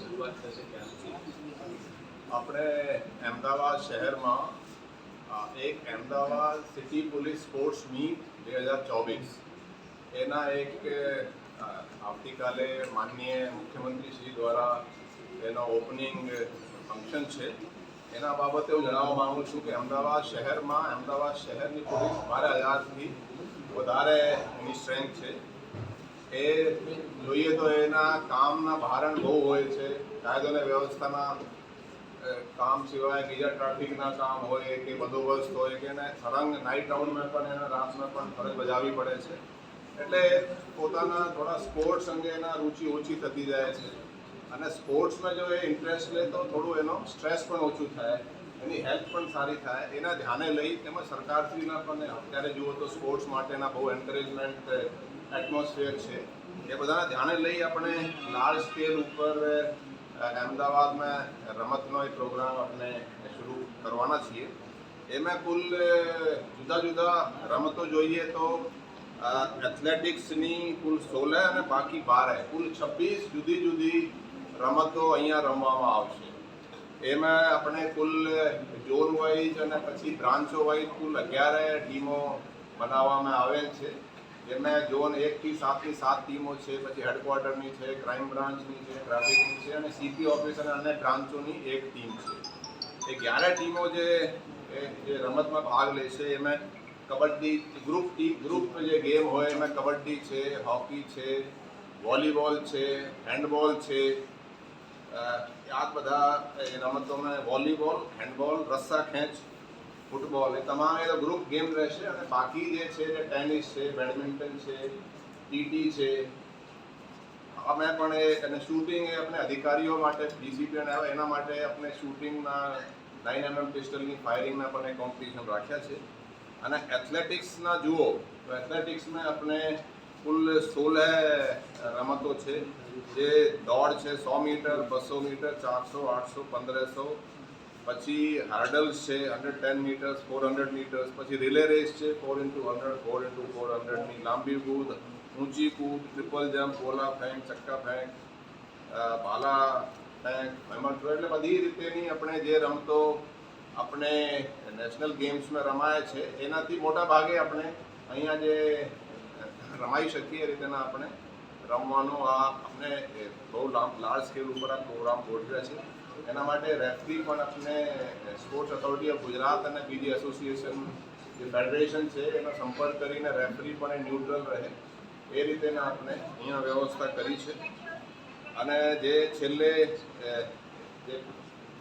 શરૂઆત થશે આપણે અમદાવાદ શહેરમાં એક Ahmedabad city police sports meet બે હજાર ચોવીસ. એના એક આવતીકાલે માનનીય મુખ્યમંત્રી શ્રી દ્વારા એનો ઓપનિંગ ફંક્શન છે. એના બાબતે હું જણાવવા માગું છું કે અમદાવાદ શહેરમાં, અમદાવાદ શહેરની પોલીસ બાર હજારથી વધારે એની સ્ટ્રેન્થ છે. એ જોઈએ તો એના કામના ભારણ બહુ હોય છે. કાયદો અને વ્યવસ્થાના કામ સિવાય બીજા ટ્રાફિકના કામ હોય કે બંદોબસ્ત હોય કે એને સળંગ નાઇટ રાઉન્ડમાં પણ એને રાતમાં પણ ફરજ બજાવવી પડે છે. એટલે પોતાના થોડા સ્પોર્ટ્સ અંગે એના રુચિ ઓછી થતી જાય છે. અને સ્પોર્ટ્સમાં જો એ ઇન્ટરેસ્ટ લે તો થોડું એનો સ્ટ્રેસ પણ ઓછું થાય. એની હેલ્થ પણ સારી થાય. એના ધ્યાને લઈ તેમજ સરકારશ્રીના પણ અત્યારે જુઓ તો સ્પોર્ટ્સ માટેના બહુ એન્કરેજમેન્ટ એટમોસ્ફિયર છે. એ બધાના ધ્યાને લઈ આપણે લાર્જ સ્કેલ ઉપર અમદાવાદમાં રમતનો એ પ્રોગ્રામ આપણે શરૂ કરવાના છીએ. એમાં કુલ જુદા જુદા રમતો જોઈએ તો એથ્લેટિક્સની કુલ સોળે અને બાકી બાર, કુલ છવ્વીસ જુદી જુદી રમતો અહીંયા રમવામાં આવશે. એમાં આપણે કુલ ઝોન વાઇઝ અને પછી બ્રાન્ચો વાઇઝ કુલ અગિયાર ટીમો બનાવવામાં આવેલ છે. જેમાં ઝોન એકથી સાતની સાત ટીમો છે, પછી હેડક્વાર્ટરની છે ક્રાઇમ બ્રાન્ચની છે ટ્રાફિકની છે અને સીપી ઓફિસર અને બ્રાન્ચોની એક ટીમ છે. એ ગ્યારહ ટીમો જે જે રમતમાં ભાગ લેશે એમાં કબડ્ડી ગ્રુપ ટીમ ગ્રુપ જે ગેમ હોય, એમાં કબડ્ડી છે, હોકી છે, વોલીબોલ છે હેન્ડબોલ છે આ બધા રમતોમાં વોલીબોલ હેન્ડબોલ રસ્સા ખેંચ ફૂટબોલ. એ તમામ એ ગ્રુપ ગેમ રહેશે અને બાકી જે છે એ ટેનિસ છે બેડમિન્ટન છે ટીટી છે, અમે પણ એ અને શૂટિંગ એ આપણે અધિકારીઓ માટે ડિસિપ્લિન આવે એના માટે આપણે શૂટિંગના નાઇન એમએમ પિસ્ટલની ફાયરિંગના પણ એ કોમ્પિટિશન રાખ્યા છે. અને એથ્લેટિક્સના જુઓ, તો એથ્લેટિક્સમાં આપણે કુલ સોળ રમતો છે. જે દોડ છે સો મીટર, બસો મીટર, ચારસો, આઠસો, પંદરસો પછી હાર્ડલ્સ છે hundred ten metres four hundred metres પછી રિલે રેસ છે four into hundred four into four હંડ્રેડની લાંબી કૂદ, ઊંચી કૂદ ટ્રિપલ જમ્પ ગોલા ફેંક, ચક્કા ફેંક ભાલા ફેંક હેમર થ્રો એટલે બધી રીતેની આપણે જે રમતો આપણે નેશનલ ગેમ્સમાં રમાય છે, એનાથી મોટા ભાગે આપણે અહીંયા જે રમાઈ શકીએ એ રીતેના આપણે રમવાનો આ આપણે બહુ લાર્જ સ્કેલ ઉપર આ પ્રોગ્રામ ગોઠવ્યા છે. એના માટે રેફરી પણ આપણે સ્પોર્ટ્સ ઓથોરિટી ઓફ ગુજરાત અને બીજી એસોસિએશન જે ફેડરેશન છે, એનો સંપર્ક કરીને રેફરી પણ એ ન્યુટ્રલ રહે. એ રીતેના આપણે અહીંયા વ્યવસ્થા કરી છે. અને જે છેલ્લે જે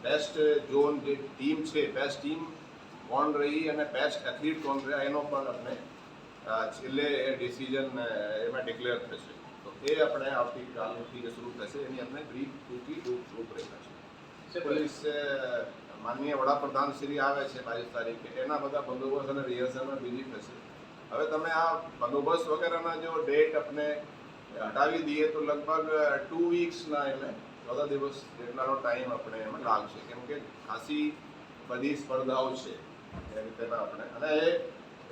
બેસ્ટ ઝોન જે ટીમ છે બેસ્ટ ટીમ કોણ રહી અને બેસ્ટ એથ્લીટ કોણ રહ્યા એનો પણ આપણે છેલ્લે એ ડિસિઝન એમાં ડિક્લેર થશે. તો એ આપણે આવતીકાલથી જે શરૂ થશે, એની આપણે બ્રીફ ટૂંકી રૂપ રૂપરેખા છે. પોલીસ માનનીય વડાપ્રધાન શ્રી આવે છે બાવીસ તારીખે. એના બધા બંદોબસ્ત અને રિહર્સલમાં બીજી થશે. હવે તમે આ બંદોબસ્ત વગેરેના જો ડેટ આપણે હટાવી દઈએ તો લગભગ ટુ વીક્સના એને ચૌદા દિવસ જેટલાનો ટાઈમ આપણે એમાં લાગશે. કેમ કે ખાસી બધી સ્પર્ધાઓ છે એ રીતેના આપણે. અને એ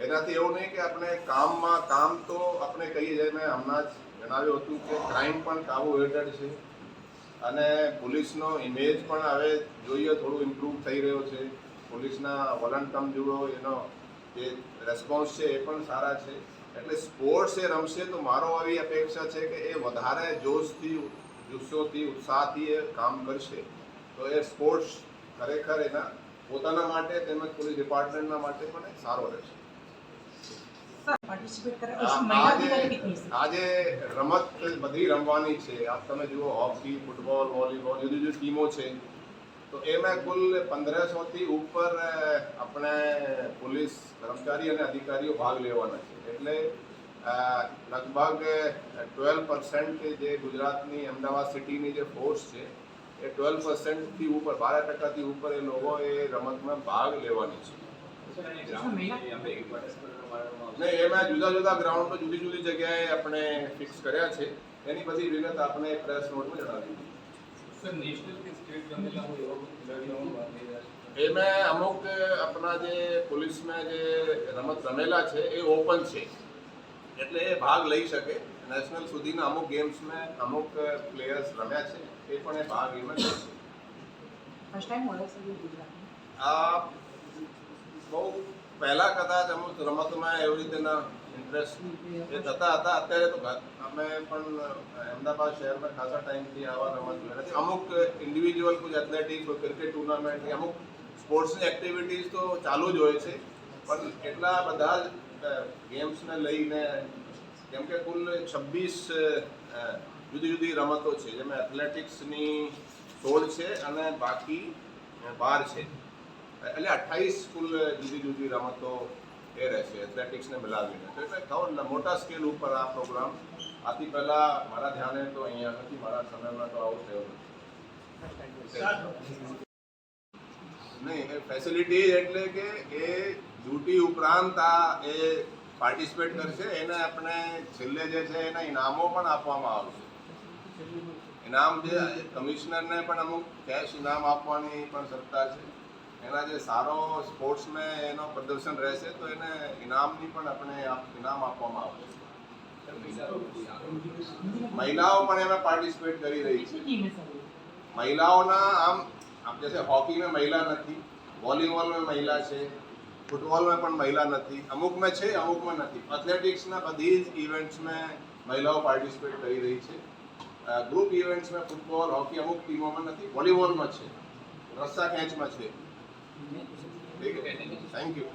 એનાથી એવું નહીં કે આપણે કામમાં કામ તો આપણે કહીએ. છીએ મેં હમણાં જ જણાવ્યું હતું કે ક્રાઇમ પણ કાબુ હેઠળ છે. અને પોલીસનો ઇમેજ પણ હવે જોઈએ, થોડું ઇમ્પ્રૂવ થઈ રહ્યો છે. પોલીસના વલણ તમે જુઓ એનો જે રેસ્પોન્સ છે એ પણ સારા છે. એટલે સ્પોર્ટ્સ એ રમશે તો મારો આવી અપેક્ષા છે કે એ વધારે જોશથી, જુસ્સોથી, ઉત્સાહથી એ કામ કરશે. તો એ સ્પોર્ટ્સ ખરેખર એના પોતાના માટે તેમજ પોલીસ ડિપાર્ટમેન્ટના માટે પણ સારો રહેશે. પાર્ટિસિપેટ કરે આ- उसमें महिला આજે अधिकारी कितनी है આજે રમત બધી રમવાની છે આપ તમે જુઓ હોકી ફૂટબોલ વોલીબોલ જુદી જુદી ટીમો છે તો એમાં કુલ પંદરસોથી ઉપર અ, આપણે પોલીસ કર્મચારી અને અધિકારીઓ ભાગ લેવાના છે એટલે અ, લગભગ ટ્વેલ્વ પર્સન્ટ જે ગુજરાતની અમદાવાદ સિટીની જે ફોર્સ છે એ ટ્વેલ્વ પર્સન્ટથી ઉપર બાર ટકાથી ઉપર એ લોકો એ રમતમાં ભાગ લેવાની છે સર અને ગ્રાઉન્ડ આપણે હેડક્વાર્ટર્સ પર રમાડવામાં આવશે ને એમાં જુદા જુદા ગ્રાઉન્ડ જુદી જુદી જગ્યાએ આપણે ફિક્સ કર્યા છે. એની બધી વિગત આપણે પ્રેસ નોટમાં જણાવી એમાં અમુક આપણા જે પોલીસમાં જે રમત રમેલા છે એ ઓપન છે. એટલે એ ભાગ લઈ શકે. નેશનલ સુધીના અમુક ગેમ્સમાં અમુક પ્લેયર્સ રમ્યા છે એ પણ એ ભાગ એમાં લે છે ફર્સ્ટ ટાઈમ મળે છે એ આ બહુ પહેલા કદાચ અમુક રમતમાં એવી રીતેના ઇન્ટરેસ્ટ એ થતા હતા, અત્યારે તો અમે પણ અમદાવાદ શહેરમાં ખાસા ટાઈમથી આવા રમત અમુક ઇન્ડિવિજ્યુઅલ કોઈ એથ્લેટિક્સ કોઈ ક્રિકેટ ટુર્નામેન્ટ અમુક સ્પોર્ટ્સની એક્ટિવિટીઝ તો ચાલુ જ હોય છે. પણ એટલા બધા જ ગેમ્સને લઈને, કેમ કે કુલ છવ્વીસ જુદી જુદી રમતો છે, જેમાં એથ્લેટિક્સની સોળ છે અને બાકી બાર છે. એટલે અઠ્ઠાવીસ ફૂલ જુદી જુદી રમતો એ રહેશે એથ્લેટિક્સને મિલાવીને. તો એટલે ખબર મોટા સ્કેલ ઉપર આ પ્રોગ્રામ આથી પહેલા મારા ધ્યાને તો અહીંયા નથી મારા સમયમાં તો આવું થયું નહીં, એ ફેસિલિટી એટલે કે એ ડ્યુટી ઉપરાંત આ એ પાર્ટિસિપેટ કરશે, એને આપણે છેલ્લે જે છે એના ઇનામો પણ આપવામાં આવશે. ઇનામ જે કમિશનરને પણ અમુક કેશ ઇનામ આપવાની પણ સત્તા છે. એના જે સારો સ્પોર્ટ્સમાં એનો પ્રદર્શન રહેશે તો એને ઇનામની પણ આપણે ઇનામ આપવામાં આવશે મહિલાઓ પણ એમાં પાર્ટિસિપેટ કરી રહી છે. મહિલાઓના આમ આમ જૈસે હોકીમાં મહિલા નથી, વોલીબોલમાં મહિલા છે, ફૂટબોલમાં પણ મહિલા નથી, અમુકમાં છે, અમુકમાં નથી. એથ્લેટિક્સના બધી જ ઇવેન્ટ્સમાં મહિલાઓ પાર્ટિસિપેટ કરી રહી છે. ગ્રુપ ઇવેન્ટ્સમાં ફૂટબોલ, હોકી અમુક ટીમોમાં નથી, વોલીબોલમાં છે, રસ્સા ખેંચમાં છે. Thank you.